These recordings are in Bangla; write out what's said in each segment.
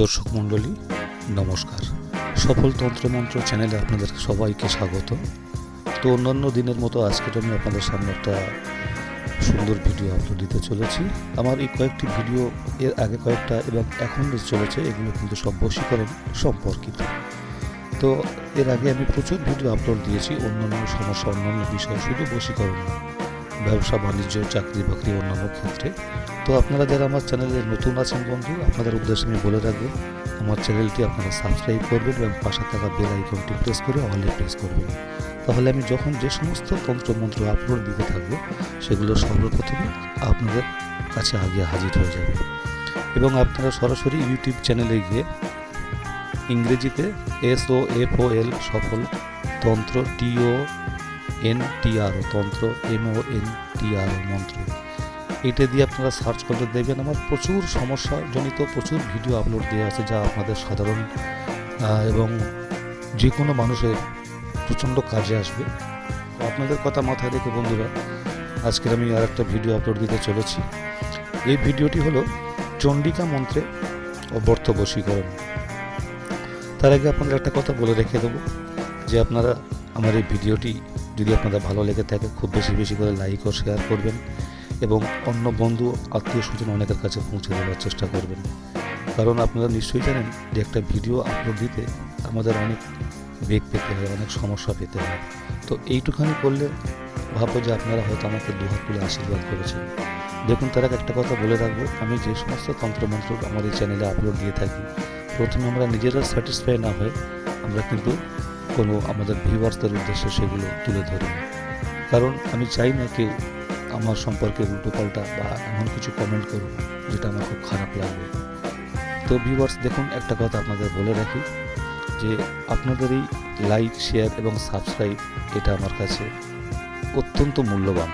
দর্শক মণ্ডলী, নমস্কার। সফল তন্ত্রমন্ত্র চ্যানেলে আপনাদের সবাইকে স্বাগত। তো অন্যান্য দিনের মতো আজকে আমি আপনাদের সামনে একটা সুন্দর ভিডিও আপলোড দিতে চলেছি। আমার এই কয়েকটি ভিডিও এর আগে কয়েকটা এবং এখন চলেছে, এগুলো কিন্তু সব বশীকরণ সম্পর্কিত। তো এর আগে আমি প্রচুর ভিডিও আপলোড দিয়েছি, অন্যান্য সমস্যা, অন্যান্য বিষয়, শুধু বশীকরণ ব্যবসা, বাণিজ্য, চাকরি, বাকরি অন্যান্য ক্ষেত্রে। তো আপনারা যারা আমার চ্যানেলে নতুন আছেন বন্ধু, আপনাদের উদ্দেশ্যে আমি বলে রাখব, আমার চ্যানেলটি আপনারা সাবস্ক্রাইব করবেন এবং পাশে থাকা বেল আইকনটি প্রেস করে অলে প্রেস করবেন। তাহলে আমি যখন যে সমস্ত তন্ত্রমন্ত্র আপলোড দিতে থাকব, সেগুলো সর্বপ্রথমে আপনাদের কাছে আগে হাজির হয়ে যাবে। এবং আপনারা সরাসরি ইউটিউব চ্যানেলে গিয়ে ইংরেজিতে এস ও এফ ও এল সফল তন্ত্র টিও এন টি তন্ত্র এম ও এন টি আর মন্ত্র। এটা দিয়ে আপনারা সার্চ করলে দেখবেন আমার প্রচুর সমস্যাজনিত প্রচুর ভিডিও আপলোড দেওয়া আছে যা আপনাদের সাধারণ এবং যে কোনো মানুষের প্রচণ্ড কাজে আসবে। আপনাদের কথা মাথায় রেখে বন্ধুরা, আজকের আমি আর একটা ভিডিও আপলোড দিতে চলেছি। এই ভিডিওটি হলো চণ্ডিকা মন্ত্রে অবর্থ বশীকরণ। তার আগে আপনাদের একটা কথা বলে রেখে দেবো যে আপনারা আমার এই ভিডিওটি যদি আপনাদের ভালো লেগে থাকে, খুব বেশি বেশি করে লাইক ও শেয়ার করবেন এবং অন্য বন্ধু, আত্মীয় স্বজন অনেকের কাছে পৌঁছে দেওয়ার চেষ্টা করবেন। কারণ আপনারা নিশ্চয়ই জানেন যে একটা ভিডিও আপলোড দিতে আমাদের অনেক বেগ পেতে হয়, অনেক সমস্যা পেতে হয়। তো এইটুখানি করলে ভাববো যে আপনারা হয়তো আমাকে দুহাত তুলে আশীর্বাদ করেছেন। দেখুন, তার একটা কথা বলে রাখব, আমি যে সমস্ত তন্ত্রমন্ত্র এই চ্যানেলে আপলোড দিয়ে থাকি, প্রথমে আমরা নিজেরা স্যাটিসফাই না হয়ে আমরা কিন্তু কোনো আমাদের ভিউয়ার্সদের উদ্দেশ্যে সেগুলো তুলে ধরি কারণ আমি চাই না কেউ আমার সম্পর্কে উল্টোপাল্টা বা এমন কিছু কমেন্ট করুন যেটা আমার খুব খারাপ লাগবে তো ভিউয়ার্স, দেখুন, একটা কথা আপনাদের বলে রাখি যে আপনাদের এই লাইক শেয়ার এবং সাবস্ক্রাইব এটা আমার কাছে অত্যন্ত মূল্যবান।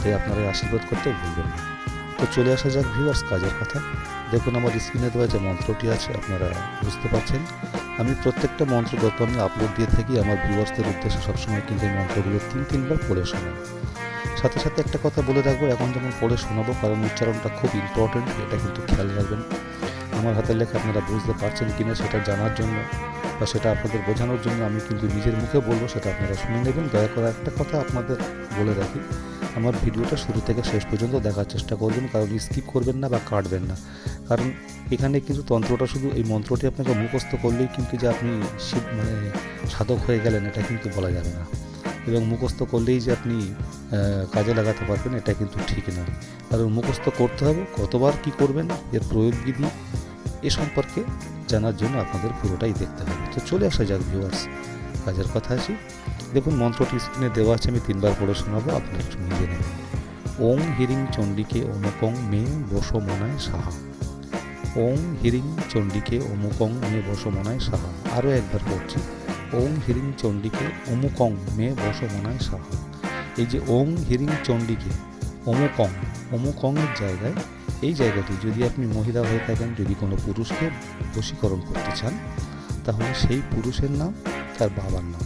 তাই আপনারা আশীর্বাদ করতে ভুলবেন না। তো চলে আসা যাক ভিউয়ার্স, কাজের কথা। দেখুন, আমার স্ক্রিনে দেওয়া যে মন্ত্রটি আছে, আপনারা বুঝতে পারছেন। আমি প্রত্যেকটা মন্ত্র যত আমি আপলোড দিয়ে থাকি, আমার ভিউয়ার্সদের উদ্দেশ্যে সবসময় কিন্তু এই মন্ত্রগুলো তিন, তিনবার পড়ে শোনাই। সাথে সাথে একটা কথা বলে রাখব, এখন যেমন পড়ে শোনাবো, কারণ উচ্চারণটা খুব ইম্পর্টেন্ট এটা কিন্তু খেয়াল রাখবেন। আমার হাতের লেখা আপনারা বুঝতে পারছেন কিনা সেটা জানার জন্য। বা সেটা আপনাদের বোঝানোর জন্য আমি কিন্তু নিজের মুখে বলব, সেটা আপনারা শুনে নেবেন। দয়া করে একটা কথা আপনাদের বলে রাখি। আমার ভিডিওটা শুরু থেকে শেষ পর্যন্ত দেখার চেষ্টা করবেন, কারণ স্কিপ করবেন না বা কাটবেন না। কারণ এখানে কিন্তু তন্ত্রটা শুধু এই মন্ত্রটি আপনাকে মুখস্থ করলেই কিন্তু যে আপনি শিব মানে সাধক হয়ে গেলেন, এটা কিন্তু বলা যাবে না। এবং মুখস্থ করলেই যে আপনি কাজে লাগাতে পারবেন, এটা কিন্তু ঠিক নয়। কারণ মুখস্থ করতে হবে, কতবার কি করবেন, এর প্রয়োগ বিধি এ সম্পর্কে জানার জন্য আপনাদের পুরোটাই দেখতে হবে। তো চলে আসা যাক ভিউয়ার্স কাজের কথা আছি। দেখুন, মন্ত্রটি স্ক্রিনে দেওয়া আছে, আমি তিনবার পড়ে শোনাবো, আপনারা একটু নিজে নেবেন। ওং হিরিং চণ্ডীকে অমুকং মে বসমনায় সাহা। ওং হিরিং চণ্ডীকে অমুকং মে বসমনায় সাহা। আরও একবার পড়ছি। ওং হিরিং চণ্ডীকে অমুকং মে বসমনায় সাহা। এই যে ওং হিরিং চণ্ডীকে অমুকং অমুকংয়ের জায়গায় এই জায়গাটি যদি আপনি মহিলা হয়ে থাকেন, যদি কোনো পুরুষকে বশীকরণ করতে চান, তাহলে সেই পুরুষের নাম, তার বাবার নাম।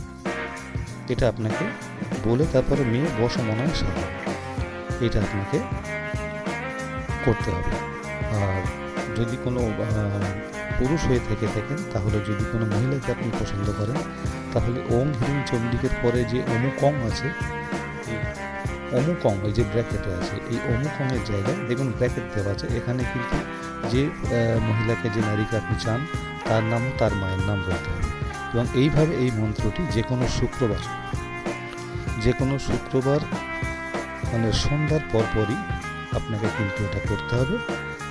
এটা আপনাকে বলে তারপরে মেয়ে বসমনায় সাহা এটা আপনাকে করতে হবে। আর যদি কোনো পুরুষ হয়ে থেকে থাকেন, তাহলে যদি কোনো মহিলাকে আপনি পছন্দ করেন, তাহলে ওম হিরিং চণ্ডীকের পরে যে অমুকং আছে অমুকং, এই যে ব্র্যাকেটে আছে, এই অমুকংয়ের জায়গায় দেখুন ব্র্যাকেট দেওয়া আছে, এখানে কিন্তু যে মহিলাকে যে নারীকে আপনি চান, তার নাম, তার মায়ের নাম বলতে হবে। এবং এইভাবে এই মন্ত্রটি যে কোনো শুক্রবার যে কোনো শুক্রবার মানে সন্ধ্যার পরপরই আপনাকে কিন্তু এটা করতে হবে।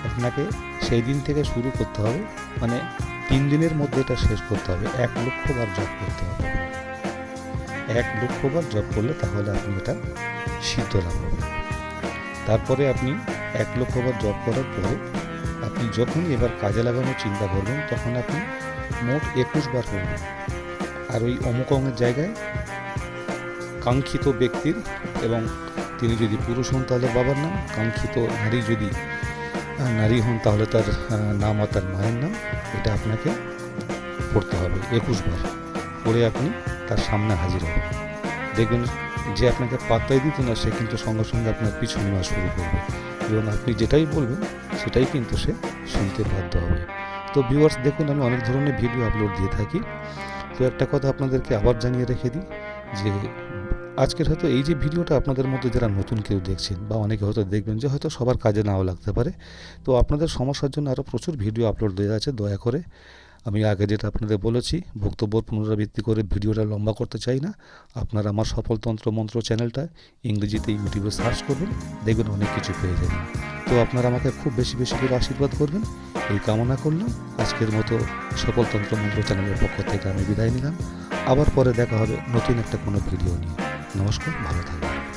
আপনাকে সেই দিন থেকে শুরু করতে হবে মানে তিন দিনের মধ্যে এটা শেষ করতে হবে, এক লক্ষ বার জপ করতে হবে। এক লক্ষ বার জপ করলে তাহলে আপনি এটা সিদ্ধ লাভ হবে। তারপরে আপনি এক লক্ষ বার জপ করার পরে আপনি যখনই এবার কাজে লাগানোর চিন্তা করবেন, তখন আপনি মোট একুশ বার করবেন। আর ওই অমুকঙ্গের জায়গায় কাঙ্ক্ষিত ব্যক্তির এবং তিনি যদি পুরুষ হন তাহলে বাবার নাম, কাঙ্ক্ষিত নারী যদি নারী হন তাহলে তার নাম আর তার মায়ের নাম, এটা আপনাকে পড়তে হবে একুশ বার। পরে আপনি তার সামনে হাজির হবেন দেখবেন যে আপনাকে পাত্তাই দিত না, সে কিন্তু সঙ্গে সঙ্গে আপনার পিছু নেওয়া শুরু করবে। এবং আপনি যেটাই বলবেন, সেটাই কিন্তু সে শুনতে বাধ্য হবে। তো ভিউয়ার্স দেখুন, আমি অনেক ধরনের ভিডিও আপলোড দিয়ে থাকি। তো একটা কথা আপনাদেরকে আবার জানিয়ে রেখে দিই যে, আজকের হয়তো এই যে ভিডিওটা আপনাদের মধ্যে যারা নতুন কেউ দেখছেন বা অনেকে হয়তো দেখবেন যে হয়তো সবার কাজে নাও লাগতে পারে, তো আপনাদের সমস্যার জন্য আরও প্রচুর ভিডিও আপলোড দেওয়া আছে, দয়া করে। আমি আগে যেটা আপনাদের বলেছি বক্তব্য পুনরাবৃত্তি করে ভিডিওটা লম্বা করতে চাই না। আপনারা আমার সফলতন্ত্র মন্ত্র চ্যানেলটা ইংরেজিতে ইউটিউবে সার্চ করবেন, দেখবেন অনেক কিছু পেয়ে যাবেন। তো আপনারা আমাকে খুব বেশি বেশি করে আশীর্বাদ করবেন। এই কামনা করলাম। আজকের মতো সফলতন্ত্র মন্ত্র চ্যানেলের পক্ষ থেকে আমি বিদায় নিলাম। আবার পরে দেখা হবে নতুন একটা কোনো ভিডিও নিয়ে। নমস্কার, ভালো থাকবেন।